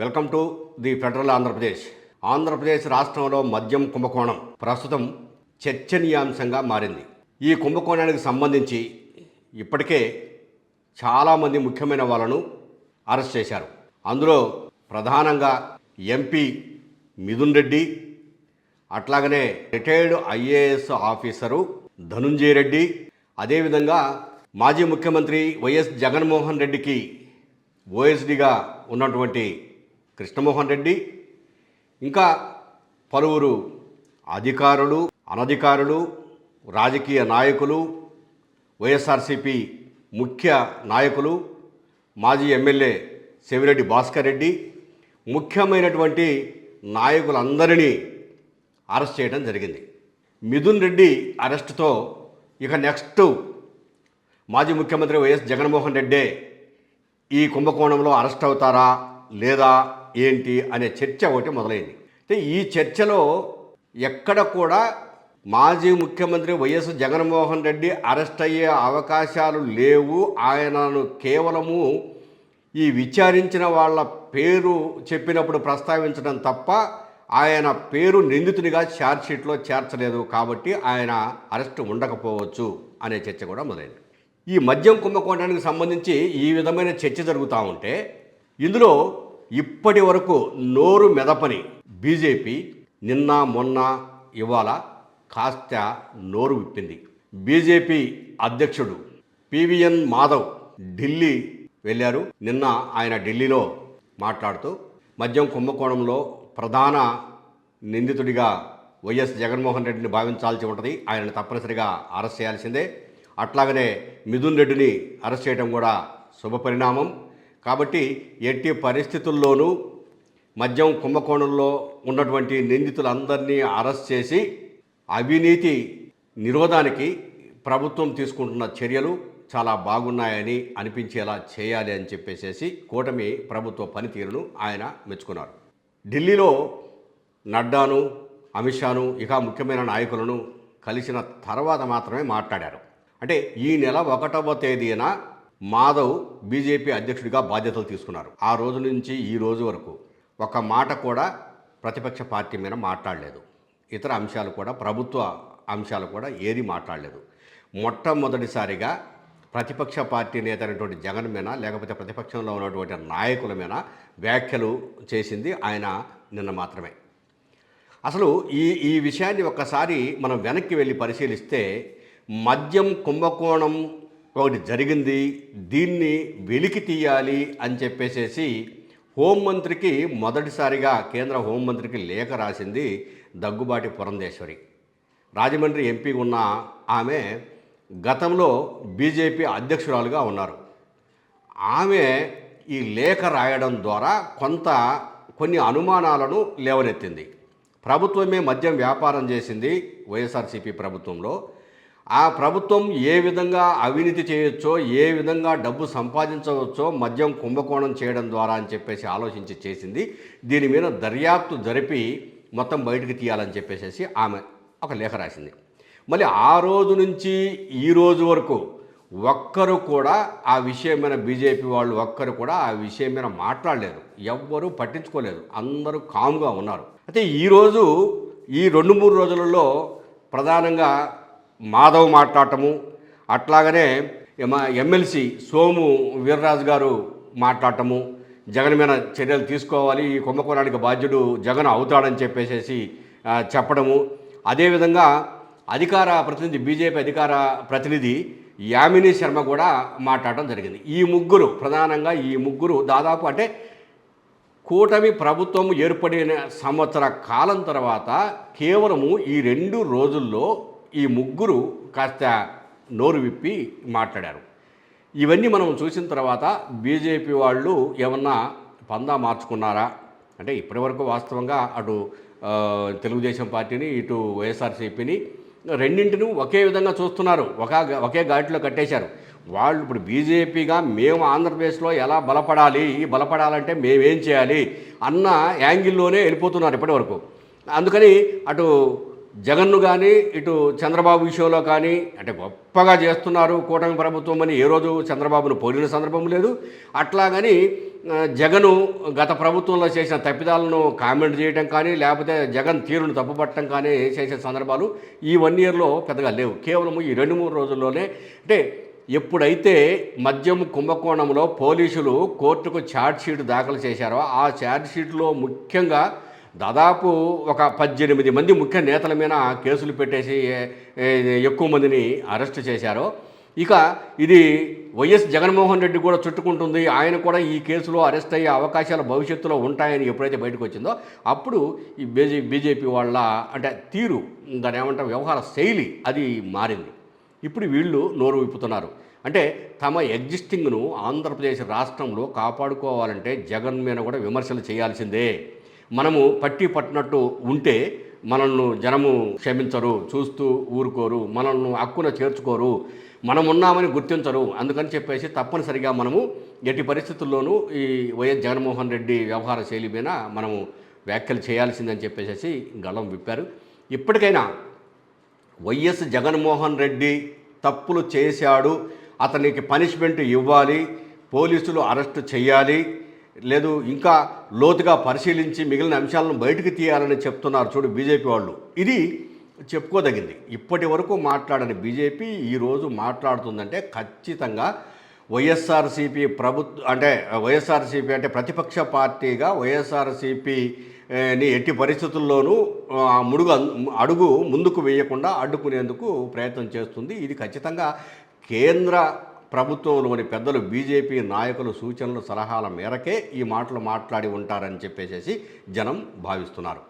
Welcome to the federal Andhra Pradesh. Andhra Pradesh రాష్ట్రంలో మద్యం కుంభకోణం ప్రస్తుతం చర్చనీయాంశంగా మారింది. ఈ కుంభకోణానికి సంబంధించి ఇప్పటికే చాలామంది ముఖ్యమైన వాళ్ళను అరెస్ట్ చేశారు. అందులో ప్రధానంగా ఎంపీ మిథున్ రెడ్డి అట్లాగనే retired IAS officer Dhanunjaya Reddy అదేవిధంగా మాజీ ముఖ్యమంత్రి వైఎస్ జగన్మోహన్ రెడ్డికి ఓఎస్డిగా ఉన్నటువంటి కృష్ణమోహన్ రెడ్డి ఇంకా పలువురు అధికారులు అనధికారులు రాజకీయ నాయకులు వైఎస్ఆర్సిపి ముఖ్య నాయకులు మాజీ ఎమ్మెల్యే సెవిరెడ్డి భాస్కర్ రెడ్డి ముఖ్యమైనటువంటి నాయకులందరినీ అరెస్ట్ చేయడం జరిగింది. మిథున్ రెడ్డి అరెస్టుతో ఇక నెక్స్ట్ మాజీ ముఖ్యమంత్రి వైఎస్ జగన్మోహన్ రెడ్డే ఈ కుంభకోణంలో అరెస్ట్ అవుతారా లేదా ఏంటి అనే చర్చ ఒకటి మొదలైంది. అయితే ఈ చర్చలో ఎక్కడ కూడా మాజీ ముఖ్యమంత్రి వైఎస్ జగన్మోహన్ రెడ్డి అరెస్ట్ అయ్యే అవకాశాలు లేవు. ఆయనను కేవలము ఈ విచారించిన వాళ్ళ పేరు చెప్పినప్పుడు ప్రస్తావించడం తప్ప ఆయన పేరు నిందితునిగా ఛార్జ్షీట్లో చేర్చలేదు కాబట్టి ఆయన అరెస్ట్ ఉండకపోవచ్చు అనే చర్చ కూడా మొదలైంది. ఈ మద్యం కుంభకోణానికి సంబంధించి ఈ విధమైన చర్చ జరుగుతూ ఉంటే ఇందులో ఇప్పటి వరకు నోరు మెదపని బీజేపీ నిన్న మొన్న ఇవాళ కాస్త నోరు విప్పింది. బీజేపీ అధ్యక్షుడు పివిఎన్ మాధవ్ ఢిల్లీ వెళ్ళారు. నిన్న ఆయన ఢిల్లీలో మాట్లాడుతూ మద్యం కుంభకోణంలో ప్రధాన నిందితుడిగా వైఎస్ జగన్మోహన్ రెడ్డిని భావించాల్సి ఉంటుంది. ఆయనను తప్పనిసరిగా అరెస్ట్ చేయాల్సిందే. అట్లాగనే మిథున్ రెడ్డిని అరెస్ట్ చేయడం కూడా శుభపరిణామం. కాబట్టి ఎట్టి పరిస్థితుల్లోనూ మద్యం కుంభకోణంలో ఉన్నటువంటి నిందితులందరినీ అరెస్ట్ చేసి అవినీతి నిరోధానికి ప్రభుత్వం తీసుకుంటున్న చర్యలు చాలా బాగున్నాయని అనిపించేలా చేయాలి అని చెప్పేసేసి కూటమి ప్రభుత్వ పనితీరును ఆయన మెచ్చుకున్నారు. ఢిల్లీలో నడ్డాను అమిత్ షాను ఇక ముఖ్యమైన నాయకులను కలిసిన తర్వాత మాత్రమే మాట్లాడారు. అంటే ఈ నెల ఒకటవ తేదీన మాధవ్ బీజేపీ అధ్యక్షుడిగా బాధ్యతలు తీసుకున్నారు. ఆ రోజు నుంచి ఈ రోజు వరకు ఒక మాట కూడా ప్రతిపక్ష పార్టీ మీద మాట్లాడలేదు. ఇతర అంశాలు కూడా ప్రభుత్వ అంశాలు కూడా ఏది మాట్లాడలేదు. మొట్టమొదటిసారిగా ప్రతిపక్ష పార్టీ నేత అయినటువంటి జగన్ మీద లేకపోతే ప్రతిపక్షంలో ఉన్నటువంటి నాయకుల మీద వ్యాఖ్యలు చేసింది ఆయన నిన్న మాత్రమే. అసలు ఈ ఈ విషయాన్ని ఒక్కసారి మనం వెనక్కి వెళ్ళి పరిశీలిస్తే మద్యం కుంభకోణం ఒకటి జరిగింది దీన్ని వెలికి తీయాలి అని చెప్పేసేసి హోంమంత్రికి మొదటిసారిగా కేంద్ర హోంమంత్రికి లేఖ రాసింది దగ్గుబాటి పురంధేశ్వరి. రాజమండ్రి ఎంపీ ఉన్న ఆమె గతంలో బీజేపీ అధ్యక్షురాలుగా ఉన్నారు. ఆమె ఈ లేఖ రాయడం ద్వారా కొంత కొన్ని అనుమానాలను లేవనెత్తింది. ప్రభుత్వమే మద్యం వ్యాపారం చేసింది వైఎస్ఆర్సీపీ ప్రభుత్వంలో. ఆ ప్రభుత్వం ఏ విధంగా అవినీతి చేయొచ్చో ఏ విధంగా డబ్బు సంపాదించవచ్చో మద్యం కుంభకోణం చేయడం ద్వారా అని చెప్పేసి ఆలోచించి చేసింది. దీని మీద దర్యాప్తు జరిపి మొత్తం బయటకు తీయాలని చెప్పేసి ఆమె ఒక లేఖ రాసింది. మళ్ళీ ఆ రోజు నుంచి ఈ రోజు వరకు ఒక్కరు కూడా ఆ విషయం మీద బీజేపీ వాళ్ళు ఒక్కరు కూడా ఆ విషయం మీద మాట్లాడలేదు. ఎవ్వరూ పట్టించుకోలేదు. అందరూ కామ్గా ఉన్నారు. అయితే ఈరోజు ఈ రెండు మూడు రోజులలో ప్రధానంగా మాధవ్ మాట్లాడటము అట్లాగనే ఎమ్మెల్సీ సోము వీర్రాజు గారు మాట్లాడటము జగన్ మీద చర్యలు తీసుకోవాలి ఈ కుంభకోణానికి బాధ్యుడు జగన్ అవుతాడని చెప్పేసేసి చెప్పడము. అదేవిధంగా అధికార ప్రతినిధి బీజేపీ అధికార ప్రతినిధి యామిని శర్మ కూడా మాట్లాడటం జరిగింది. ఈ ముగ్గురు ప్రధానంగా ఈ ముగ్గురు దాదాపు అంటే కూటమి ప్రభుత్వం ఏర్పడిన సంవత్సర కాలం తర్వాత కేవలము ఈ రెండు రోజుల్లో ఈ ముగ్గురు కాస్త నోరు విప్పి మాట్లాడారు. ఇవన్నీ మనం చూసిన తర్వాత బీజేపీ వాళ్ళు ఏమన్నా పందా మార్చుకున్నారా? అంటే ఇప్పటివరకు వాస్తవంగా అటు తెలుగుదేశం పార్టీని ఇటు వైఎస్ఆర్సీపీని రెండింటిని ఒకే విధంగా చూస్తున్నారు. ఒక ఒకే ఘాటిలో కట్టేశారు. వాళ్ళు ఇప్పుడు బీజేపీగా మేము ఆంధ్రప్రదేశ్లో ఎలా బలపడాలి ఈ బలపడాలంటే మేమేం చేయాలి అన్న యాంగిల్లోనే వెళ్ళిపోతున్నారు ఇప్పటివరకు. అందుకని అటు జగన్ను కానీ ఇటు చంద్రబాబు విషయంలో కానీ అంటే గొప్పగా చేస్తున్నారు కూటమి ప్రభుత్వం అని ఏ రోజు చంద్రబాబును పోలిన సందర్భం లేదు. అట్లాగని జగను గత ప్రభుత్వంలో చేసిన తప్పిదాలను కామెంట్ చేయడం కానీ లేకపోతే జగన్ తీరును తప్పుపట్టడం కానీ చేసే సందర్భాలు ఈ వన్ ఇయర్లో పెద్దగా లేవు. కేవలం ఈ రెండు మూడు రోజుల్లోనే అంటే ఎప్పుడైతే మద్యం కుంభకోణంలో పోలీసులు కోర్టుకు ఛార్జ్ షీట్ దాఖలు చేశారో ఆ ఛార్జ్ షీట్లో ముఖ్యంగా దాదాపు ఒక పద్దెనిమిది మంది ముఖ్య నేతల మీద కేసులు పెట్టేసి ఎక్కువ మందిని అరెస్ట్ చేశారో. ఇక ఇది వైఎస్ జగన్మోహన్ రెడ్డి కూడా చుట్టుకుంటుంది. ఆయన కూడా ఈ కేసులో అరెస్ట్ అయ్యే అవకాశాలు భవిష్యత్తులో ఉంటాయని ఎప్పుడైతే బయటకు వచ్చిందో అప్పుడు ఈ బీజే బీజేపీ వాళ్ళ అంటే తీరు దాని ఏమంటారు వ్యవహార శైలి అది మారింది. ఇప్పుడు వీళ్ళు నోరు విప్పుతున్నారు. అంటే తమ ఎగ్జిస్టింగ్ను ఆంధ్రప్రదేశ్ రాష్ట్రంలో కాపాడుకోవాలంటే జగన్ మీద కూడా విమర్శలు చేయాల్సిందే. మనము పట్టి పట్టినట్టు ఉంటే మనల్ని జనము క్షమించరు చూస్తూ ఊరుకోరు మనల్ని హక్కున చేర్చుకోరు మనం ఉన్నామని గుర్తించరు. అందుకని చెప్పేసి తప్పనిసరిగా మనము ఎట్టి పరిస్థితుల్లోనూ ఈ వైఎస్ జగన్మోహన్ రెడ్డి వ్యవహార శైలి మీద మనము వ్యాఖ్యలు చేయాల్సిందని చెప్పేసి గళం విప్పారు. ఇప్పటికైనా వైఎస్ జగన్మోహన్ రెడ్డి తప్పులు చేశాడు అతనికి పనిష్మెంట్ ఇవ్వాలి పోలీసులు అరెస్ట్ చేయాలి లేదు ఇంకా లోతుగా పరిశీలించి మిగిలిన అంశాలను బయటకు తీయాలని చెప్తున్నారు చూడు బీజేపీ వాళ్ళు. ఇది చెప్పుకోదగింది. ఇప్పటి వరకు మాట్లాడని బీజేపీ ఈరోజు మాట్లాడుతుందంటే ఖచ్చితంగా వైఎస్ఆర్సీపీ ప్రభుత్వ అంటే వైఎస్ఆర్సీపీ అంటే ప్రతిపక్ష పార్టీగా వైఎస్ఆర్సీపీని ఎట్టి పరిస్థితుల్లోనూ ముడుగు అడుగు ముందుకు వేయకుండా అడ్డుకునేందుకు ప్రయత్నం చేస్తుంది. ఇది ఖచ్చితంగా కేంద్ర ప్రభుత్వంలోని పెద్దలు బీజేపీ నాయకులు సూచనలు సలహాల మేరకే ఈ మాటలు మాట్లాడి ఉంటారని చెప్పేసి జనం భావిస్తున్నారు.